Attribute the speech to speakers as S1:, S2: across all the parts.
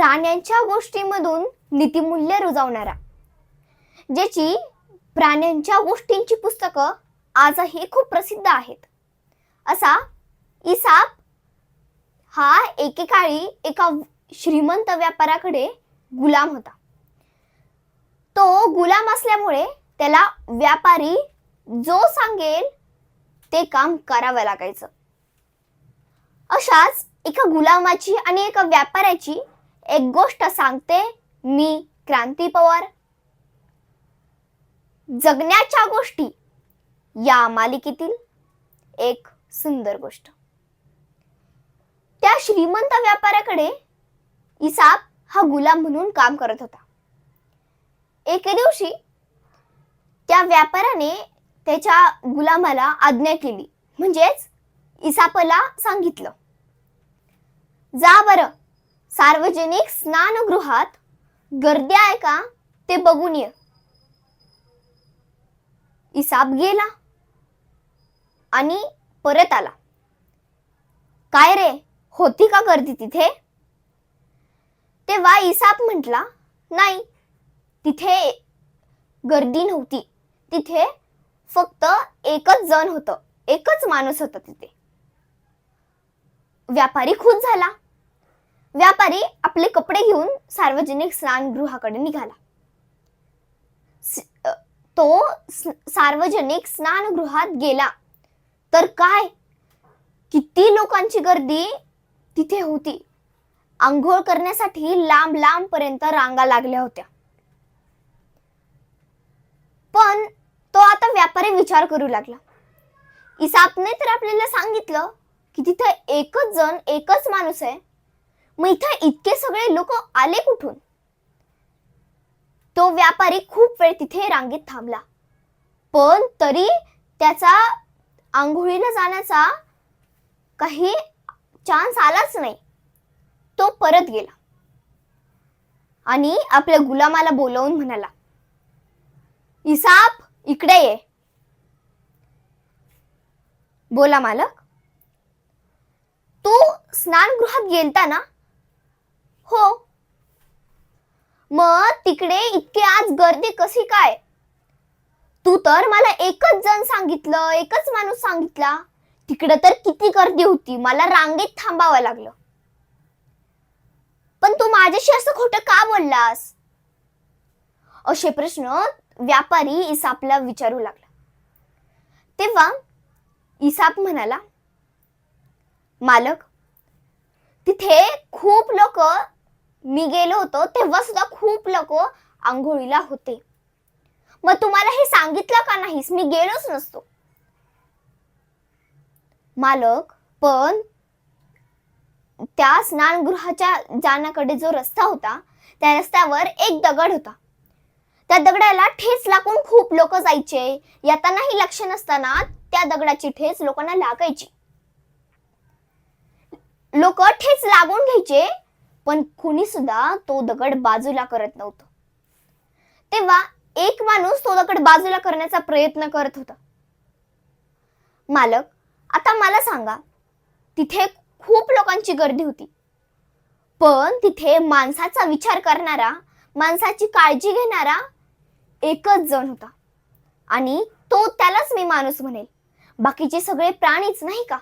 S1: प्राण्यांच्या गोष्टीमधून नीतिमूल्य रुजवणारा. ज्याची प्राण्यांच्या गोष्टींची पुस्तकं आजही खूप प्रसिद्ध आहेत. असा इसाप हा एकेकाळी एका श्रीमंत व्यापाराकडे गुलाम होता. तो गुलाम असल्यामुळे त्याला व्यापारी जो सांगेल ते काम करावं लागायचं. अशाच एका गुलामाची आणि एका व्यापाऱ्याची एक गोष्ट सांगते मी क्रांती पवार. जगण्याच्या गोष्टी या मालिकेतील एक सुंदर गोष्ट. त्या श्रीमंत व्यापाऱ्याकडे इसाप हा गुलाम म्हणून काम करत होता. एके दिवशी त्या व्यापाऱ्याने त्याच्या गुलामाला आज्ञा केली. म्हणजेच इसापला सांगितलं. जा बरं सार्वजनिक स्नानगृहात गर्दी आहे का ते बघून ये. इसाप गेला आणि परत आला. काय रे होती का गर्दी तिथे? तेव्हा इसाप म्हटला नाही तिथे गर्दी नव्हती. तिथे फक्त एकच जण होतं एकच माणूस होता तिथे. व्यापारी खुश झाला. व्यापारी आपले कपडे घेऊन सार्वजनिक स्नानगृहाकडे निघाला. तो सार्वजनिक स्नानगृहात गेला. तर काय? किती लोकांची गर्दी तिथे होती. आंघोळ करण्यासाठी लांब लांब पर्यंत रांगा लागल्या होत्या. पण तो आता व्यापारी विचार करू लागला. इसापने तर आपल्याला सांगितलं की तिथे एकच जण एकच माणूस आहे. मग इथं इतके सगळे लोक आले कुठून? तो व्यापारी खूप वेळ तिथे रांगेत थांबला. पण तरी त्याचा आंघोळीला जाण्याचा काही चान्स आलाच नाही. तो परत गेला. आणि आपल्या गुलामाला बोलवून म्हणाला इसाप इकडे ये. बोला मालक. तू स्नानगृहात गेलता ना हो. मग तिकडे इतके आज गर्दी कशी काय? तू तर मला एकच जण सांगितलं एकच माणूस सांगितला. तिकडे तर किती गर्दी होती मला रांगेत थांबावं लागलं. पण तू माझ्याशी असं खोटं का बोललास? असे प्रश्न व्यापारी इसापला विचारू लागला. तेव्हा इसाप म्हणाला मालक तिथे खूप लोक मी गेलो होतो तेव्हा सुद्धा खूप लोक आंघोळीला होते. मग तुम्हाला हे सांगितलं का नाहीस? मी गेलोच नसतो. मालक पण त्या स्नानगृहाच्या जाण्याकडे जो रस्ता होता त्या रस्त्यावर एक दगड होता. त्या दगडाला ठेच लागून खूप लोक जायचे. येतानाही लक्ष नसताना त्या दगडाची ठेच लोकांना लागायची. लोक ठेच लागून घ्यायचे पण कुणी सुद्धा तो दगड बाजूला करत नव्हतं. तेव्हा एक माणूस तो दगड बाजूला करण्याचा प्रयत्न करत होता. मालक आता मला सांगा तिथे खूप लोकांची गर्दी होती. पण तिथे माणसाचा विचार करणारा माणसाची काळजी घेणारा एकच जण होता. आणि तो त्यालाच मी माणूस म्हणेल. बाकीचे सगळे प्राणीच नाही का?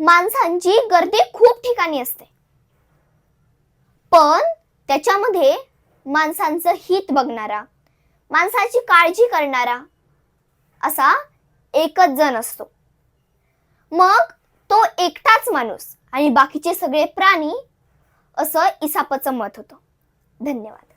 S1: माणसांची गर्दी खूप ठिकाणी असते. पण त्याच्यामध्ये माणसांचं हित बघणारा माणसाची काळजी करणारा असा एकच जण असतो. मग तो एकटाच माणूस आणि बाकीचे सगळे प्राणी असं इसापचं मत होतं. धन्यवाद.